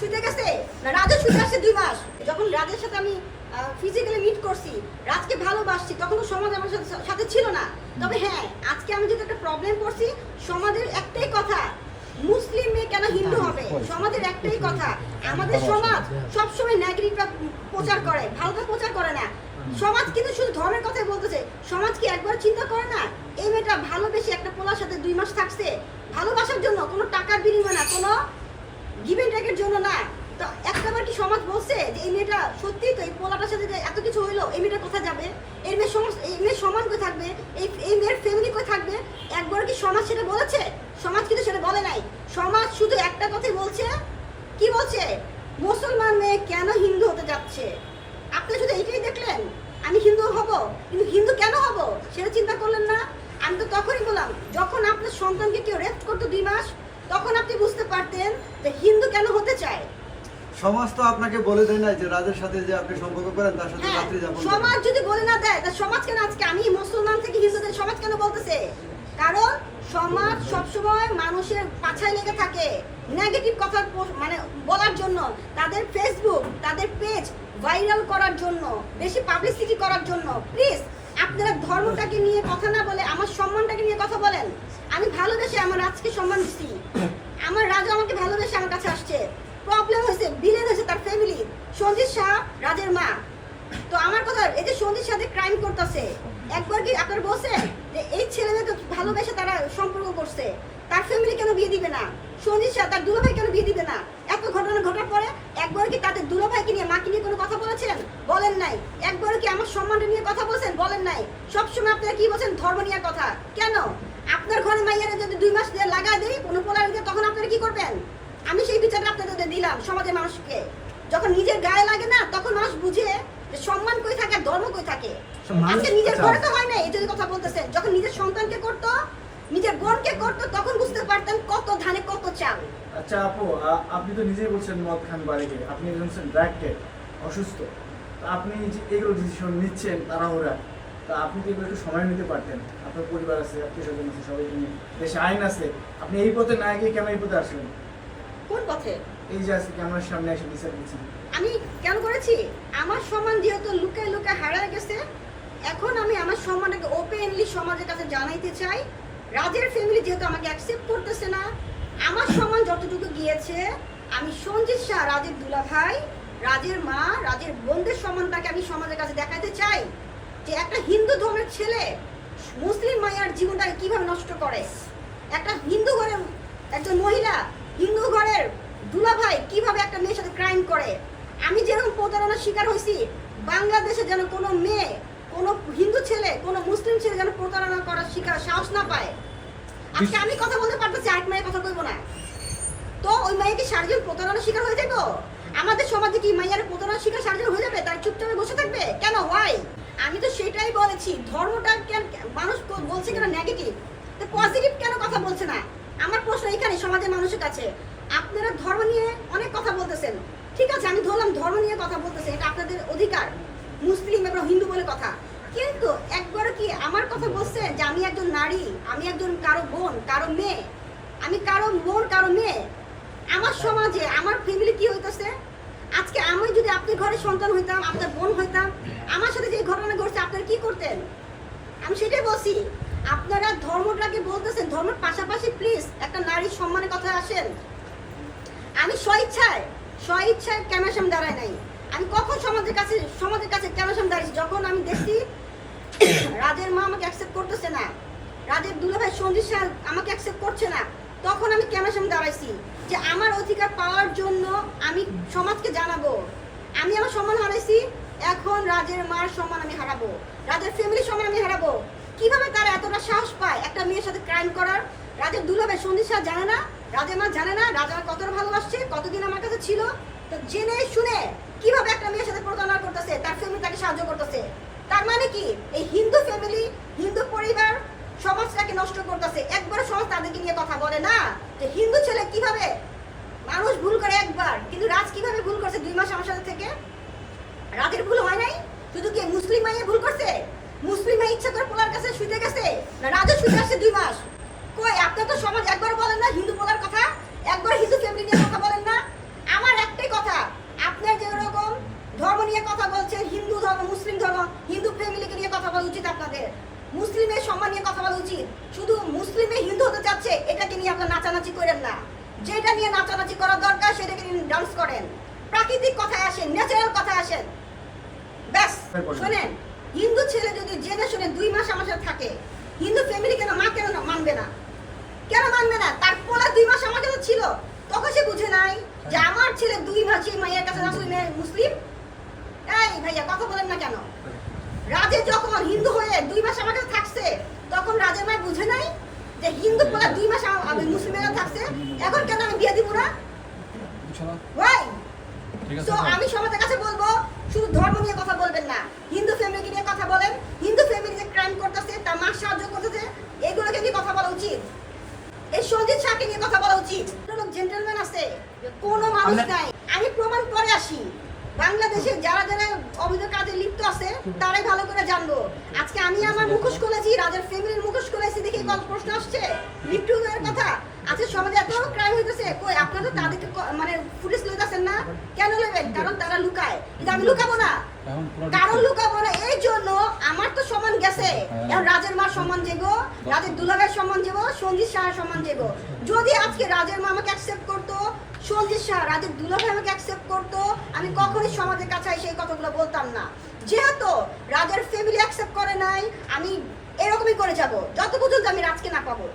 শুতে গেছে? না রাজও শুতে আসছে দুই মাস। যখন রাজের সাথে আমি ফিজিক্যালি মিট করছি রাজকে ভালোবাসছি তখন সমাজ আমার সাথে ছিল না। তবে হ্যাঁ আজকে আমি যদি একটা প্রবলেম পড়ছি সমাজের একটাই কথা মুসলিম মেয়ে কেন হিন্দু হবে? সমাজের একটাই কথা আমাদের সমাজ সবসময় নেগেটিভটা প্রচার করে ভালোটা প্রচার করে না। সমাজ কিন্তু শুধু ধর্মের কথাই বলতেছে সমাজ কি একবার চিন্তা করে না? এই মেয়েটা ভালোবেসে একটা পোলার সাথে দুই মাস থাকছে ভালোবাসার জন্য কোনো টাকার বিনিময় না কোনো গিভেন টেকের জন্য না। তো একটাবার কি সমাজ বলছে যে, এই মেয়েটা সত্যি তো এই পোলাটার সাথে এত কিছু হইল, এই মেয়েটা কোথায় যাবে? এই মেয়ের সমাজ, এই মেয়ের সমান কই থাকবে? এই এই মেয়ের ফ্যামিলি কই থাকবে? একবার কি সমাজ সেটা বলেছে? সমাজ কিন্তু সেটা বলে নাই। সমাজ শুধু একটা কথাই বলছে। কি বলছে? মুসলমান মেয়ে কেন হিন্দু হতে যাচ্ছে? আপনি শুধু এইটাই দেখলেন? আমি হিন্দু হব, কিন্তু হিন্দু কেন হব? সেটা চিন্তা করলেন না? আমি তো তখনই বললাম, যখন আপনার সন্তানকে কেউ রেপ করতো দুই মাস তখন আপনি বুঝতে পারতেন যে হিন্দু কেন হতে চায়। সমাজ তো আপনাকে বলে দেয় না যে রাজের সাথে যে আপনি সম্পর্ক করেন তার সাথে হ্যাঁ রাত্রি যাপন। সমাজ যদি বলে না দেয় তা সমাজ কেন আজকে? আমি মুসলমান থেকে হিন্দুদের সমাজ কেন বলতেছে? কারণ সমাজ সবসময় মানুষের পাছায় লেগে থাকে। নেগেটিভ কথা মানে বলার জন্য তাদের ফেসবুক তাদের পেজ ভাইরাল করার জন্য বেশি পাবলিসিটি করার জন্য। প্লিজ আপনারা ধর্মটাকে নিয়ে কথা না বলে আমার সম্মানটাকে নিয়ে কথা বলেন। রাজকে সম্মান দিচ্ছি আমার রাজা আমাকে ভালোবেসে আমার কাছে আসছে। প্রবলেম হয়েছে বিলেন হয়েছে তার ফ্যামিলি সঞ্জিত শাহ, রাজের মা। তো আমার কথা, এই যে সন্ধির সাথে ক্রাইম করতেছে, একবার কি আপনার বলছেন যে এই ছেলে মেয়ে তো ভালোবেসে তারা সম্পর্ক করছে? তার ফ্যামিলি কেন বিয়ে দিবে না? সঞ্জিত শাহ তার দুলাভাই কেন বিয়ে দিবে না? এত ঘটনা ঘটার পরে একবার কি তাদের দুলাভাইকে নিয়ে মাকে নিয়ে কোনো কথা বলেছেন বলেন নাই। একবার কি আমার সম্মানটা নিয়ে কথা বলছেন? বলেন নাই। সবসময় আপনারা কি বলছেন? ধর্ম নিয়ে কথা। কেন? আপনার ঘরে মাইয়ারা যদি দুই মাস দিয়ে লাগা দেয় কোনো পোলার তখন আপনারা কি করবেন? আমি সেই বিচারটা আপনাদের দিলাম সমাজের মানুষকে। যখন নিজের গায়ে লাগে না তখন মানুষ বুঝে যে সম্মান কই থাকে ধর্ম কই থাকে। আজকে নিজের আচ্ছা। ঘরে তো হয় না এই যদি কথা বলতেছেন। যখন নিজের সন্তানকে করতো নিজের বোনকে করতো তখন বুঝতে পারতেন কত ধানে কত চাল। আচ্ছা আপু আপনি তো নিজেই বলছেন মদ খান বাড়ি গিয়ে আপনি বলছেন ব্র্যাকেট অসুস্থ। তা আপনি যে এগুলো ডিসিশন নিচ্ছেন তাড়াহুড়া তা আপনি এগুলো একটু সময় নিতে পারতেন? আপনার পরিবার আছে আত্মীয় স্বজন আছে সবাই নিয়ে। দেশে আইন আছে। আপনি এই পথে না গিয়ে কেন এই পথে আসলেন? কোন পথে? এই যে আজকে ক্যামেরার সামনে এসে বিচার দিচ্ছেন আমি কেন করেছি? আমার সম্মান যেহেতু লুকায় লুকায় হারায় গেছে এখন আমি আমার সম্মানটাকে ওপেনলি সমাজের কাছে জানাইতে চাই। রাজের ফ্যামিলি যেহেতু আমাকে অ্যাকসেপ্ট করতেছে না আমার সম্মান যতটুকু গিয়েছে আমি সঞ্জিত শাহ রাজের দুলা ভাই রাজের মা রাজের বোনদের সম্মানটাকে আমি সমাজের কাছে দেখাতে চাই। যে একটা হিন্দু ধর্মের ছেলে মুসলিম মায়ের জীবনটাকে কীভাবে নষ্ট করে? একটা হিন্দু ঘরের একজন মহিলা হিন্দু ঘরের দুলাভাই কীভাবে একটা মেয়ের সাথে ক্রাইম করে? আমি যেরকম প্রতারণার শিকার হয়েছি, বাংলাদেশে যেন কোনো মেয়ে, কোনো হিন্দু ছেলে, কোনো মুসলিম ছেলে যেন প্রতারণা করার শিকার সাহস না পায়। আজকে আমি কথা বলতে পারতেছি, আরেক মায়ের কথা কইবো না। তো ওই মেয়েকে সার্জন প্রতারণার শিকার হয়ে যাবে আমাদের সমাজে কি মাইয়ার প্রতারণার শিকার সার্জন হয়ে যাবে? তার চুপচাপে বসে তো সেটাই বলেছি, ধর্মটা কেন মানুষ বলছে কেন নেগেটিভ পজিটিভ কেন কথা বলছে না? আমার প্রশ্ন এখানে সমাজের মানুষের কাছে, আপনারা ধর্ম নিয়ে অনেক কথা বলতেছেন। ঠিক আছে, আমি ধরলাম ধর্ম নিয়ে কথা বলতেছেন, এটা আপনাদের অধিকার। মুসলিম এবং হিন্দু বলে কথা। কিন্তু একবার কি আমার কথা বলছেন যে আমি একজন নারী, আমি একজন কারও বোন, কারও মেয়ে, আমি কারও বোন, কারও মেয়ে? আমার সমাজে, আমার ফ্যামিলি কি হইতেছে? আজকে আমি যদি আপনার ঘরে সন্তান হইতাম, আপনার বোন হইতাম, আমার সাথে যে ঘটনা ঘটছে, আপনারা কি করতেন? আমি সেটাই বলছি, আপনারা ধর্মটাকে বলতেছেন, ধর্মের পাশাপাশি প্লিজ একটা নারীর সম্মানের কথা আসেন। আমি স্বইচ্ছায় স্বইচ্ছায় ক্যামেরার সামনে দাঁড়াই নাই? আমি কখন সমাজের কাছে সমাজের কাছে ক্যামেরার সামনে দাঁড়িয়েছি যখন আমি দেখছি, রাজের মা আমাকে অ্যাকসেপ্ট করতেছে না, রাজের দুলাভাই সঞ্জিত শাহ আমাকে অ্যাকসেপ্ট করছে না, তখন আমি ক্যামেরার সামনে দাঁড়াইছি? যে আমার অধিকার পাওয়ার জন্য আমি সমাজকে জানাব। আমি আমার সম্মান হারাইছি, এখন রাজের মার সম্মান আমি হারাবো। রাজের ফ্যামিলির সম্মান আমি হারাবো। কীভাবে তারা এতটা সাহস পায় একটা মেয়ের সাথে ক্রাইম করার? রাজের সঞ্জিত শাহ জানে না, রাজের মা জানে না, রাজা কতটা ভালোবাসছে, কতদিন আমার কাছে ছিল। তো জেনে শুনে কীভাবে একটা মেয়ের সাথে প্রতারণা করতেছে, তার ফ্যামিলি তাকে সাহায্য করতেছে। তার মানে কি? এই হিন্দু ফ্যামিলি হিন্দু পরিবার সমাজটাকে নষ্ট করতেছে। একবার সমাজ তাদেরকে নিয়ে কথা বলে না যে হিন্দু ছেলে কীভাবে? মানুষ ভুল করে একবার, কিন্তু রাজ কীভাবে ভুল করছে দুই মাস আমার সাথে থেকে? রাজের ভুল হয় নাই? শুধু কি মুসলিম মাইয়ে ভুল করছে? মুসলিম মাই ইচ্ছা করে পোলার কাছে শুতে গেছে? না রাজও শুতে আসছে দুই মাস? কই, আপনার তো সমাজ একবার বলেন না হিন্দু পোলার কথা? একবার হিন্দু ফ্যামিলি নিয়ে কথা বলেন না আমার একটা নাচানাচি করেন না যেটা নিয়ে নাচানাচি করা দরকার সেটাকে নিয়ে ডান্স করেন? প্রাকৃতিক কথায় আসেন ন্যাচারাল কথায় আসেন। ব্যাস শোনেন হিন্দু ছেলে যদি জেনে শুনে দুই মাস আমার সাথে থাকে হিন্দু ফ্যামিলি কেন মা কেন মানবে না? কেন মানবে না? তার পোলা দুই মাস আমার কাছে ছিল তখন সে বুঝে নাই যে আমার ছেলে দুই মাস মায়ের কাছে মেয়ে মুসলিম? এই ভাইয়া কথা বলেন না কেন? রাজে যখন হিন্দু হয়ে দুই মাস আমার কাছে থাকছে তখন রাজের মায় বুঝে নাই যে হিন্দু পোলা দুই মাস আমি মুসলিমের কাছে থাকছে এখন কেন আমি বিয়ে দিব না? তো আমি সমাজের কাছে বলব শুধু ধর্ম নিয়ে কথা বলবেন না। হিন্দু ফ্যামিলি নিয়ে কথা বলেন। হিন্দু ফ্যামিলি যে ক্রাইম করতেছে তার মা সাহায্য করতেছে এগুলোকে নিয়ে কথা বলা উচিত। এই সঞ্জিত শাহকে নিয়ে কথা বলা উচিত। জেন্টেলম্যান আছে কোনো মানুষ নাই। আমি প্রমাণ করে আসি বাংলাদেশে যারা যারা অবৈধ কাজে লিপ্ত আছে তারাই ভালো করে জানব। আজকে আমি আমার মুখোশ খুলেছি রাজার ফ্যামিলির মুখোশ খুলেছি দেখে কল প্রশ্ন আসছে। এর কথা। আজকে সমাজে এত ক্রাইম হইতেছে কই আপনারা তো তাদেরকে মানে ফুটেজ লইতেছেন না? কেন নেবেন কারণ তারা লুকায়। কিন্তু আমি লুকাবো না। কারণ লুকাবো। না। এই জন্য আমার তো সমান গেছে। এখন রাজের মা সমান যেগো রাজের দুলাভাইয়ের সমান যেগো সঞ্জিত শাহ সমান যেগো যদি আজকে রাজের মা আমাকে অ্যাকসেপ্ট সঞ্জিত শাহ, রাজের দুলাভাই আমাকে অ্যাকসেপ্ট করতো। আমি কখনোই সমাজের কাছে সেই কথাগুলো বলতাম না। যেহেতু রাজের ফ্যামিলি অ্যাকসেপ্ট করে নাই, আমি এরকমই করে যাব। যত পর্যন্ত আমি রাজকে না পাবো।